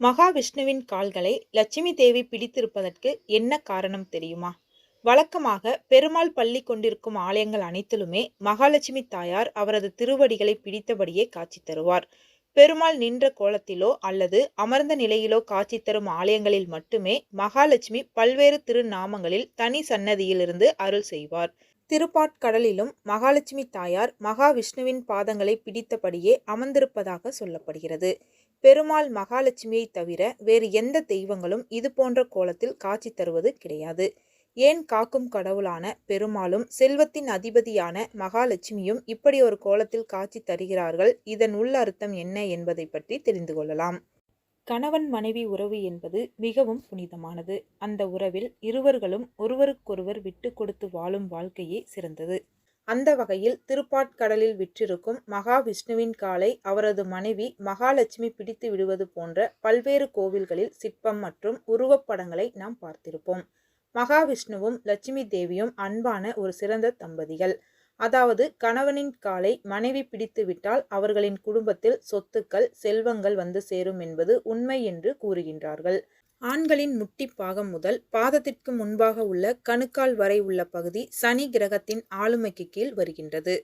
மகாவிஷ்ணுவின் கால்களை லட்சுமி தேவி பிடித்திருப்பதற்கு என்ன காரணம் தெரியுமா? வழக்கமாக பெருமாள் பள்ளி கொண்டிருக்கும் ஆலயங்கள் அனைத்திலுமே மகாலட்சுமி தாயார் அவரது திருவடிகளை பிடித்தபடியே காட்சி தருவார். பெருமாள் நின்ற கோலத்திலோ அல்லது அமர்ந்த நிலையிலோ காட்சி தரும் ஆலயங்களில் மட்டுமே மகாலட்சுமி பல்வேறு திருநாமங்களில் தனி சன்னதியிலிருந்து அருள் செய்வார். திருப்பாட்கடலிலும் மகாலட்சுமி தாயார் மகாவிஷ்ணுவின் பாதங்களை பிடித்தபடியே அமர்ந்திருப்பதாக சொல்லப்படுகிறது. பெருமாள் மகாலட்சுமியை தவிர வேறு எந்த தெய்வங்களும் இது போன்ற கோலத்தில் காட்சி தருவது கிடையாது. ஏன் காக்கும் கடவுளான பெருமாளும் செல்வத்தின் அதிபதியான மகாலட்சுமியும் இப்படி ஒரு கோலத்தில் காட்சி தருகிறார்கள்? இதன் உள் அர்த்தம் என்ன என்பதை பற்றி தெரிந்து கொள்ளலாம். கணவன் மனைவி உறவு என்பது மிகவும் புனிதமானது. அந்த உறவில் இருவர்களும் ஒருவருக்கொருவர் விட்டு கொடுத்து வாழும் வாழ்க்கையே சிறந்தது. அந்த வகையில் திருப்பாட்கடலில் விற்றிருக்கும் மகாவிஷ்ணுவின் காலை அவரது மனைவி மகாலட்சுமி பிடித்து விடுவது போன்ற பல்வேறு கோவில்களில் சிற்பம் மற்றும் உருவப்படங்களை நாம் பார்த்திருப்போம். மகாவிஷ்ணுவும் லட்சுமி தேவியும் அன்பான ஒரு சிறந்த தம்பதிகள். அதாவது கணவனின் காலை மனைவி பிடித்துவிட்டால் அவர்களின் குடும்பத்தில் சொத்துக்கள் செல்வங்கள் வந்து சேரும் என்பது உண்மை என்று கூறுகின்றார்கள். ஆண்களின் முட்டி பாகம் முதல் பாதத்திற்கு முன்பாக உள்ள கணுக்கால் வரை உள்ள பகுதி சனி கிரகத்தின் ஆளுமைக்கு கீழ் வருகின்றது.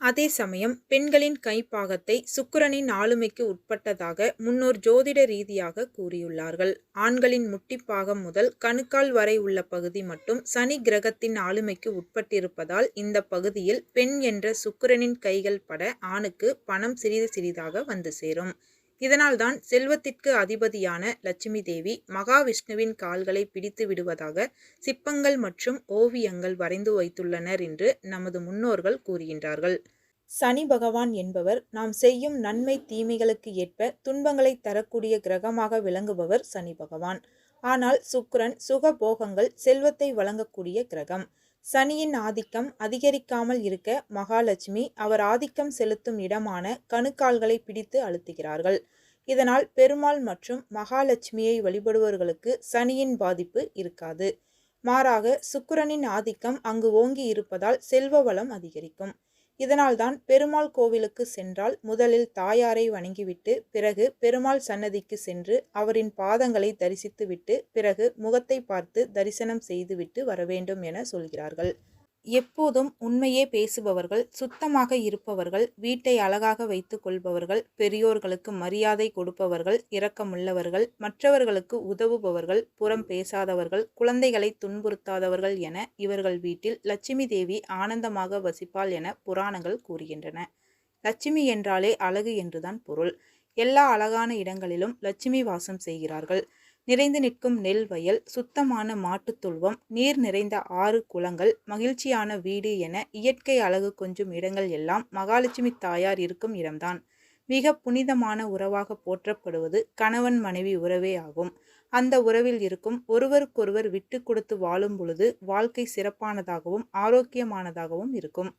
அதே சமயம் பெண்களின் கைப்பாகத்தை சுக்கிரனின் ஆளுமைக்கு உட்பட்டதாக முன்னோர் ஜோதிட ரீதியாக கூறியுள்ளார்கள். ஆண்களின் முட்டிப்பாகம் முதல் கணுக்கால் வரை உள்ள பகுதி மட்டும் சனி கிரகத்தின் ஆளுமைக்கு உட்பட்டிருப்பதால் இந்த பகுதியில் பெண் என்ற சுக்கிரனின் கைகள் பட ஆணுக்கு பணம் சிறிது சிறிதாக வந்து சேரும். இதனால்தான் செல்வத்திற்கு அதிபதியான லட்சுமி தேவி மகாவிஷ்ணுவின் கால்களை பிடித்து விடுவதாக சிற்பங்கள் மற்றும் ஓவியங்கள் வரைந்து வைத்துள்ளனர் என்று நமது முன்னோர்கள் கூறுகின்றார்கள். சனி பகவான் என்பவர் நாம் செய்யும் நன்மை தீமைகளுக்கு ஏற்ப துன்பங்களை தரக்கூடிய கிரகமாக விளங்குபவர் சனி பகவான். ஆனால் சுக்கரன் சுகபோகங்கள் செல்வத்தை வழங்கக்கூடிய கிரகம். சனியின் ஆதிக்கம் அதிகரிக்காமல் இருக்க மகாலட்சுமி அவர் ஆதிக்கம் செலுத்தும் இடமான கணுக்கால்களை பிடித்து அழுத்துகிறார்கள். இதனால் பெருமாள் மற்றும் மகாலட்சுமியை வழிபடுபவர்களுக்கு சனியின் பாதிப்பு இருக்காது. மாறாக சுக்கிரனின் ஆதிக்கம் அங்கு ஓங்கி இருப்பதால் செல்வ வளம் அதிகரிக்கும். இதனால்தான் பெருமாள் கோவிலுக்கு சென்றால் முதலில் தாயாரை வணங்கிவிட்டு பிறகு பெருமாள் சன்னதிக்கு சென்று அவரின் பாதங்களை தரிசித்துவிட்டு பிறகு முகத்தை பார்த்து தரிசனம் செய்துவிட்டு வர வேண்டும் என சொல்கிறார்கள். எப்போதும் உண்மையே பேசுபவர்கள் சுத்தமாக இருப்பவர்கள் வீட்டை அழகாக வைத்து கொள்பவர்கள் பெரியோர்களுக்கு மரியாதை கொடுப்பவர்கள் இரக்கமுள்ளவர்கள் மற்றவர்களுக்கு உதவுபவர்கள் புறம் பேசாதவர்கள் குழந்தைகளை துன்புறுத்தாதவர்கள் என இவர்கள் வீட்டில் லட்சுமி தேவி ஆனந்தமாக வசிப்பாள் என புராணங்கள் கூறுகின்றன. லட்சுமி என்றாலே அழகு என்றுதான் பொருள். எல்லா அழகான இடங்களிலும் லட்சுமி வாசம் செய்கிறார்கள். நிறைந்து நிற்கும் நெல் வயல் சுத்தமான மாட்டுத்துல்வம் நீர் நிறைந்த ஆறு குளங்கள் மகிழ்ச்சியான வீடு என இயற்கை அழகு கொஞ்சும் இடங்கள் எல்லாம் மகாலட்சுமி தாயார் இருக்கும் இடம்தான். மிக புனிதமான உறவாக போற்றப்படுவது கணவன் மனைவி உறவே ஆகும். அந்த உறவில் இருக்கும் ஒருவருக்கொருவர் விட்டு கொடுத்து வாழும் பொழுது வாழ்க்கை சிறப்பானதாகவும் ஆரோக்கியமானதாகவும் இருக்கும்.